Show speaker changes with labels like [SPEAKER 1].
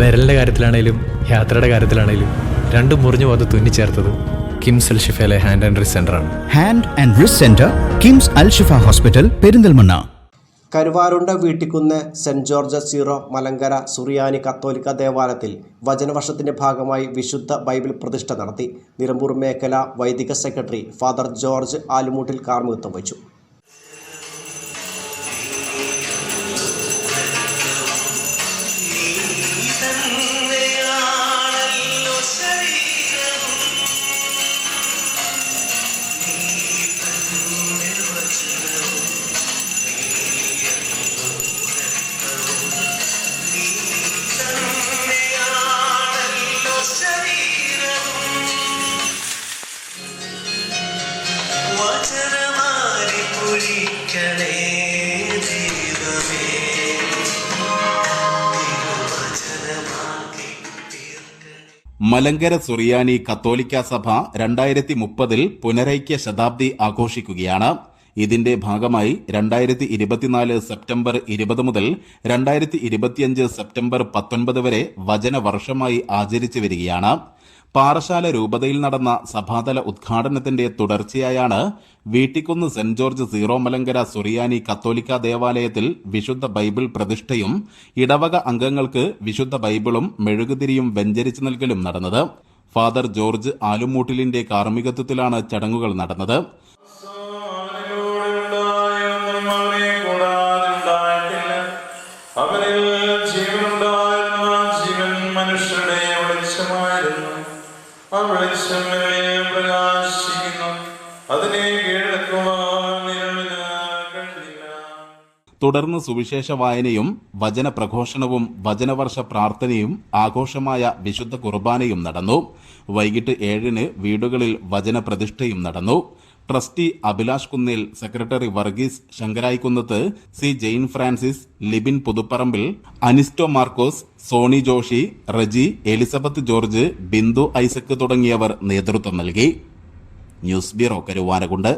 [SPEAKER 1] വിരലിന്റെ കാര്യത്തിലാണേലും യാത്രയുടെ കാര്യത്തിലാണേലും രണ്ടും മുറിഞ്ഞു പോകാതെ തുന്നിച്ചേർത്തത് കിംസ് അൽ ഷിഫയിലെ ഹാൻഡ് ആൻഡ് റിസ് ആണ്.
[SPEAKER 2] Hand and wrist centre KIMS Al Shifa hospital Perinthalmanna.
[SPEAKER 3] Karuvarunda Veettikkunnu saint George Syro Malankara Suriyani കത്തോലിക്ക ദേവാലയത്തിൽ വചനവർഷത്തിന്റെ ഭാഗമായി വിശുദ്ധ ബൈബിൾ പ്രതിഷ്ഠ നടത്തി. നിലമ്പൂർ മേഖല വൈദിക സെക്രട്ടറി ഫാദർ ജോർജ് ആലുമൂട്ടിൽ കാർമ്മികത്വം വഹിച്ചു.
[SPEAKER 4] മലങ്കര സുറിയാനി കത്തോലിക്ക സഭ രണ്ടായിരത്തി മുപ്പതിൽ പുനരൈക്യ ശതാബ്ദി ആഘോഷിക്കുകയാണ്. ഇതിന്റെ ഭാഗമായി രണ്ടായിരത്തി ഇരുപത്തിനാല് സെപ്റ്റംബർ ഇരുപത് മുതൽ രണ്ടായിരത്തി ഇരുപത്തിയഞ്ച് സെപ്റ്റംബർ പത്തൊൻപത് വരെ വചനവർഷമായി ആചരിച്ചു വരികയാണ്. പാറശാല രൂപതയിൽ നടന്ന സഭാതല ഉദ്ഘാടനത്തിന്റെ തുടർച്ചയായാണ് Veettikkunnu saint George Syro Malankara Suriyani കത്തോലിക്ക ദേവാലയത്തിൽ വിശുദ്ധ ബൈബിൾ പ്രതിഷ്ഠയും ഇടവക അംഗങ്ങൾക്ക് വിശുദ്ധ ബൈബിളും മെഴുകുതിരിയും വെഞ്ചരിച്ചു നൽകലും നടന്നത്. ഫാദർ ജോർജ് ആലുമൂട്ടിലിന്റെ കാർമ്മികത്വത്തിലാണ് ചടങ്ങുകൾ നടന്നത്.
[SPEAKER 5] ജീവൻ ആ അതിനെ
[SPEAKER 4] തുടർന്ന് സുവിശേഷ വായനയും വചന പ്രഘോഷണവും വചനവർഷ പ്രാർത്ഥനയും ആഘോഷമായ വിശുദ്ധ കുർബാനയും നടന്നു. വൈകിട്ട് ഏഴിന് വീടുകളിൽ വചന പ്രതിഷ്ഠയും നടന്നു. Trustee Abhilash Kunnil secretary Varghese Sankarayikkunnath C Jain Francis Libin Puthuparambil Anisto Markose Sony Joshy Reji Elizabeth George Bindu Isaac തുടങ്ങിയവർ നേതൃത്വം നൽകി. News bureau കരുവാനകുണ്ട്